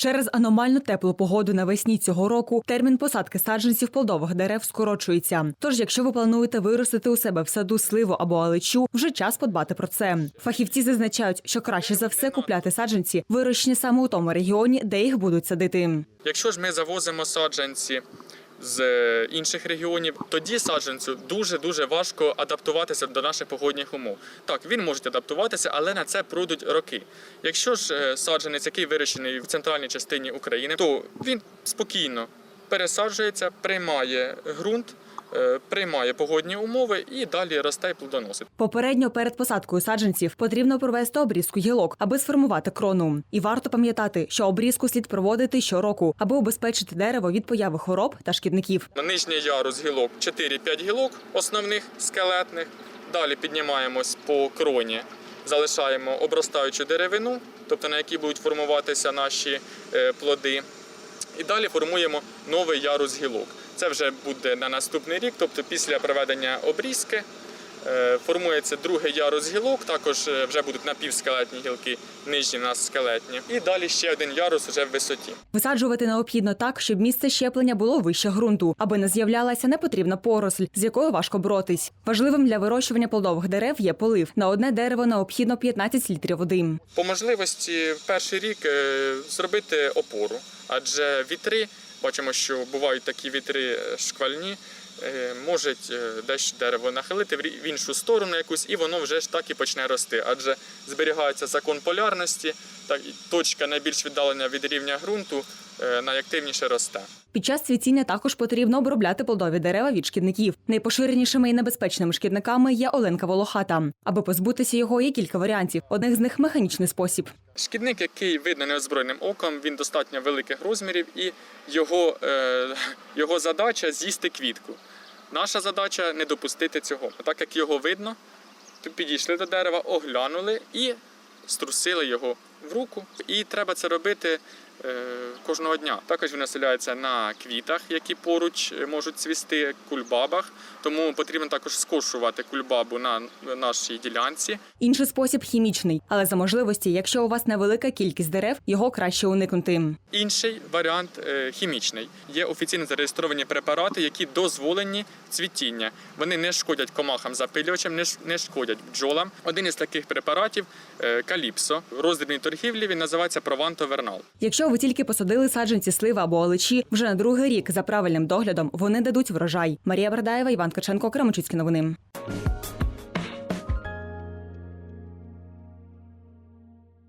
Через аномально теплу погоду навесні цього року термін посадки саджанців плодових дерев скорочується. Тож, якщо ви плануєте виростити у себе в саду сливу або алечу, вже час подбати про це. Фахівці зазначають, що краще за все купляти саджанці, вирощені саме у тому регіоні, де їх будуть садити. Якщо ж ми завозимо саджанці з е, інших регіонів, тоді саджанцю дуже дуже важко адаптуватися до наших погодних умов. Так, він може адаптуватися, але на це пройдуть роки. Якщо ж е, саджанець, який вирощений в центральній частині України, то він спокійно пересаджується, приймає ґрунт, приймає погодні умови і далі росте і плодоносить. Попередньо перед посадкою саджанців потрібно провести обрізку гілок, аби сформувати крону. І варто пам'ятати, що обрізку слід проводити щороку, аби убезпечити дерево від появи хвороб та шкідників. На нижній ярус гілок 4-5 гілок основних скелетних. Далі піднімаємось по кроні, залишаємо обростаючу деревину, тобто на якій будуть формуватися наші е, плоди. І далі формуємо новий ярус гілок. Це вже буде на наступний рік, тобто після проведення обрізки. е, Формується другий ярус гілок, також е, вже будуть напівскелетні гілки, нижні у нас скелетні. І далі ще один ярус вже в висоті. Висаджувати необхідно так, щоб місце щеплення було вище ґрунту, аби не з'являлася непотрібна поросль, з якою важко боротись. Важливим для вирощування плодових дерев є полив. На одне дерево необхідно 15 літрів води. По можливості в перший рік е, зробити опору, адже вітри, бачимо, що бувають такі вітри е, шквальні, може можуть е, дещо дерево нахилити в іншу сторону якусь, і воно вже ж так і почне рости. Адже зберігається закон полярності, точка найбільш віддалення від рівня ґрунту е, найактивніше росте. Під час цвітіння також потрібно обробляти плодові дерева від шкідників. Найпоширенішими і небезпечними шкідниками є оленка волохата. Аби позбутися його, є кілька варіантів. Одних з них механічний спосіб. Шкідник, який видно неозброєним оком, він достатньо великих розмірів, і його, е, його задача з'їсти квітку. Наша задача не допустити цього. Так як його видно, то підійшли до дерева, оглянули і струсили його в руку. І треба це робити е, кожного дня. Також він населяється на квітах, які поруч е, можуть цвісти, кульбабах. Тому потрібно також скошувати кульбабу на нашій ділянці. Інший спосіб хімічний, але за можливості, якщо у вас невелика кількість дерев, його краще уникнути. Інший варіант е, хімічний. Є офіційно зареєстровані препарати, які дозволені цвітіння. Вони не шкодять комахам запилювачам, не шкодять бджолам. Один із таких препаратів каліпсо. В роздрібній торгівлі він називається Прованто-Вернал. Якщо ви тільки посадили саджанці слива або олечі, вже на другий рік за правильним доглядом вони дадуть врожай. Марія Бардаєва, Іван Каченко, Кременчуцькі новини.